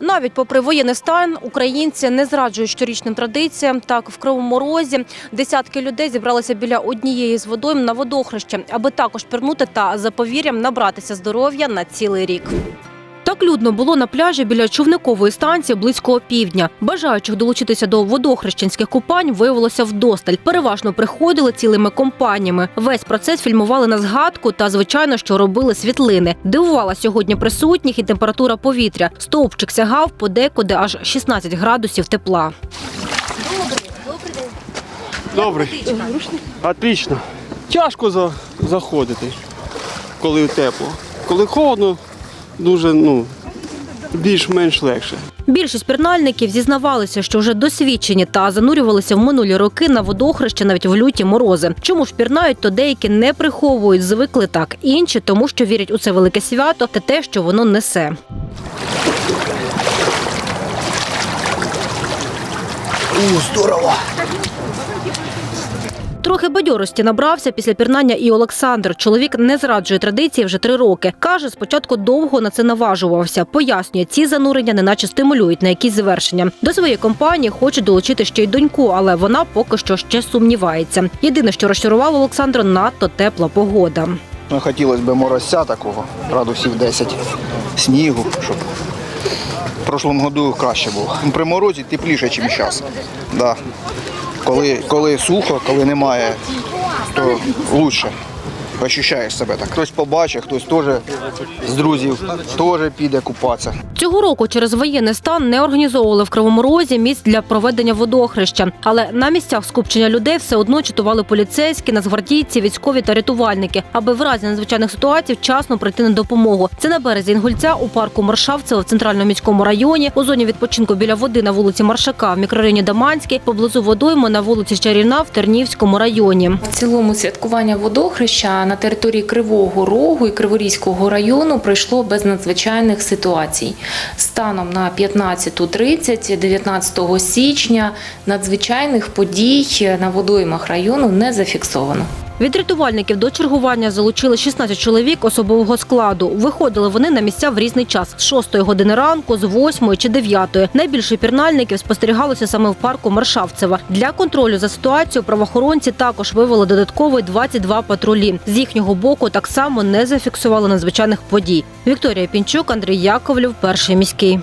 Навіть попри воєнний стан, українці не зраджують щорічним традиціям. Так, в Кривому Розі десятки людей зібралися біля однієї з водойм на водохреще, аби також пірнути та за повір'ям набратися здоров'я на цілий рік. Так людно було на пляжі біля човникової станції близько опівдня. Бажаючих долучитися до водохрещенських купань виявилося вдосталь. Переважно приходили цілими компаніями. Весь процес фільмували на згадку та, звичайно, що робили світлини. Дивувала сьогодні присутніх і температура повітря. Стовпчик сягав подекуди аж 16 градусів тепла. Добрий. Отлично. Тяжко за, заходити, коли тепло. Коли холодно, дуже ну, більш-менш легше. Більшість пірнальників зізнавалися, що вже досвідчені та занурювалися в минулі роки на водохреще навіть в люті морози. Чому ж пірнають, то деякі не приховують, звикли так. Інші тому, що вірять у це велике свято та те, що воно несе. Трохи бадьорості набрався після пірнання і Олександр. Чоловік не зраджує традиції вже три роки. Каже, спочатку довго на це наважувався. Пояснює, ці занурення неначе стимулюють на якісь завершення. До своєї компанії хоче долучити ще й доньку, але вона поки що ще сумнівається. Єдине, що розчарувало Олександра, надто тепла погода. Ну, хотілося б морозця такого, градусів 10 снігу, щоб прошлому году краще було. При морозі тепліше, ніж зараз. Да. Коли, коли сухо, коли немає, то краще. Ощущаєш себе так. Хтось побачить, хтось теж з друзів теж піде купатися. Цього року через воєнний стан не організовували в Кривому Розі місць для проведення водохреща. Але на місцях скупчення людей все одно чатували поліцейські, нацгвардійці, військові та рятувальники, аби в разі надзвичайних ситуацій вчасно прийти на допомогу. Це на березі Інгульця у парку Маршавцева в центральному міському районі, у зоні відпочинку біля води на вулиці Маршака в мікрорайоні Даманський, поблизу водойми на вулиці Чарівна в Тернівському районі. В цілому святкування водохреща на території Кривого Рогу і Криворізького району пройшло без надзвичайних ситуацій. Станом на 15.30 19 січня надзвичайних подій на водоймах району не зафіксовано. Від рятувальників до чергування залучили 16 чоловік особового складу. Виходили вони на місця в різний час з 6 години ранку, з 8 чи 9. Найбільше пірнальників спостерігалося саме в парку Маршавцева. Для контролю за ситуацією правоохоронці також вивели додаткові 22 патрулі. З їхнього боку так само не зафіксували надзвичайних подій. Вікторія Пінчук, Андрій Яковлів, перший міський.